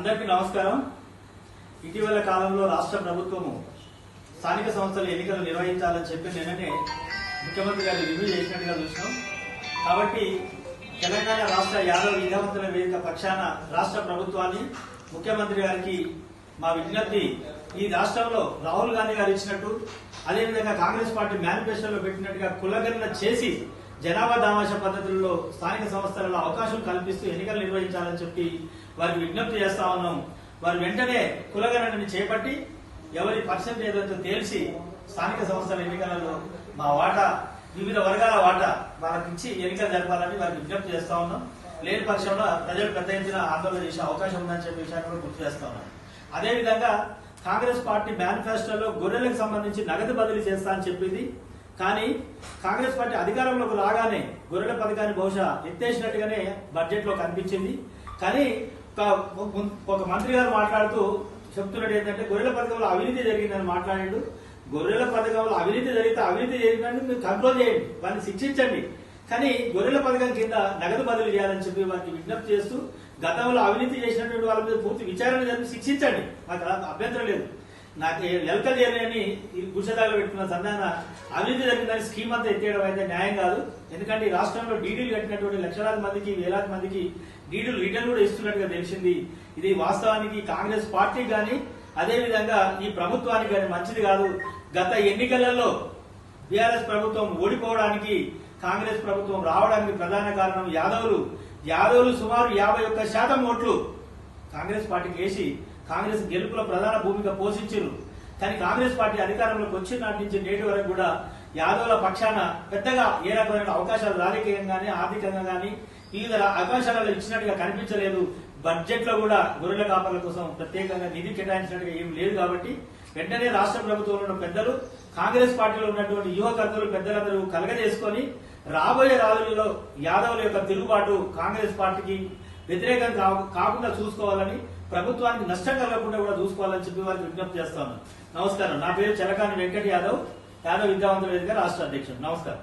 అందరికీ నమస్కారం. ఇటీవల కాలంలో రాష్ట్ర ప్రభుత్వము స్థానిక సంస్థల ఎన్నికలు నిర్వహించాలని చెప్పి నిన్ననే ముఖ్యమంత్రి గారు రివ్యూ చేసినట్టుగా చూసినాం. కాబట్టి తెలంగాణ రాష్ట్ర యాదవ్ విద్యావంతుల వేదిక పక్షాన రాష్ట్ర ప్రభుత్వాన్ని ముఖ్యమంత్రి గారికి మా విజ్ఞప్తి ఈ రాష్ట్రంలో రాహుల్ గాంధీ గారు ఇచ్చినట్టు అదేవిధంగా కాంగ్రెస్ పార్టీ మేనిఫెస్టోలో పెట్టినట్టుగా కులగణన చేసి జనాభా దామాష పద్ధతుల్లో స్థానిక సంస్థలలో అవకాశం కల్పిస్తూ ఎన్నికలు నిర్వహించాలని చెప్పి వారికి విజ్ఞప్తి చేస్తా ఉన్నాం. వారు వెంటనే కులగణనని చేపట్టి ఎవరి పర్సెంట్ ఏదైతే తేల్చి స్థానిక సంస్థల ఎన్నికలలో మా వాటా వివిధ వర్గాల వాటా వాళ్ళకి ఇచ్చి ఎన్నికలు జరపాలని వారికి విజ్ఞప్తి చేస్తా ఉన్నాం. లేని పక్షంలో ప్రజలు పెద్ద ఎత్తున ఆందోళన చేసే అవకాశం ఉందని చెప్పే విషయాన్ని కూడా గుర్తు చేస్తా ఉన్నాం. అదేవిధంగా కాంగ్రెస్ పార్టీ మేనిఫెస్టోలో గొర్రెలకు సంబంధించి నగదు బదిలీ చేస్తా అని చెప్పింది. కానీ కాంగ్రెస్ పార్టీ అధికారంలోకి రాగానే గొర్రెల పథకాన్ని బహుశా ఎత్తేసినట్టుగానే బడ్జెట్లో కనిపించింది. కానీ ఒక- ఒక మంత్రి గారు మాట్లాడుతూ చెప్తున్నట్టు ఏంటంటే గొర్రెల పథకంలో అవినీతి జరిగిందని మాట్లాడాడు. గొర్రెల పథకంలో అవినీతి జరిగితే అవినీతి జరిగిందని మీరు కంట్రోల్ చేయండి వారిని శిక్షించండి. కానీ గొర్రెల పథకం కింద నగదు బదిలీ చేయాలని చెప్పి వారికి విజ్ఞప్తి చేస్తూ గతంలో అవినీతి చేసినటువంటి వాళ్ళ మీద పూర్తి విచారణ జరిపి శిక్షించండి. మాకు అభ్యంతరం లేదు. నాకు ఎలకలు అని ఈ గుడిసెదారులు పెట్టుకున్న సంధాన అవినీతి జరిగిందని స్కీమ్ అంతా ఎత్తేయడం అయితే న్యాయం కాదు. ఎందుకంటే ఈ రాష్ట్రంలో డీడీలు కట్టినటువంటి లక్షలాది మందికి వేలాది మందికి డీడీలు రిటర్న్ కూడా ఇస్తున్నట్టుగా తెలిసింది. ఇది వాస్తవానికి కాంగ్రెస్ పార్టీ కానీ అదేవిధంగా ఈ ప్రభుత్వానికి కానీ మంచిది కాదు. గత ఎన్నికలలో బీఆర్ఎస్ ప్రభుత్వం ఓడిపోవడానికి కాంగ్రెస్ ప్రభుత్వం రావడానికి ప్రధాన కారణం యాదవులు. యాదవులు సుమారు యాభై ఒక్క శాతం ఓట్లు కాంగ్రెస్ పార్టీకి వేసి కాంగ్రెస్ గెలుపులో ప్రధాన భూమిక పోషించారు కానీ కాంగ్రెస్ పార్టీ అధికారంలోకి వచ్చిన నాటి నుంచి నేటి వరకు కూడా యాదవుల పక్షాన పెద్దగా ఏ రకమైన అవకాశాలు రాజకీయంగానే ఆర్థికంగా కానీ వివిధ అవకాశాలలో ఇచ్చినట్టుగా కనిపించలేదు. బడ్జెట్లో కూడా గొర్రెల కాపర్ల కోసం ప్రత్యేకంగా నిధి కేటాయించినట్టుగా ఏం లేదు కాబట్టి వెంటనే రాష్ట్ర ప్రభుత్వంలో ఉన్న పెద్దలు కాంగ్రెస్ పార్టీలో ఉన్నటువంటి యువకర్తలు పెద్దలందరూ కలగజేసుకొని రాబోయే రాజులలో యాదవుల యొక్క తిరుగుబాటు కాంగ్రెస్ పార్టీకి వ్యతిరేకం కాకుండా చూసుకోవాలని ప్రభుత్వానికి నష్టం కలగకుండా కూడా చూసుకోవాలని చెప్పి వారికి విజ్ఞప్తి చేస్తాను నమస్కారం. నా పేరు చలకాని వెంకట యాదవ్. యాదవ్ విద్యావంతుల వేదిక రాష్ట్ర అధ్యక్షుడు. నమస్కారం.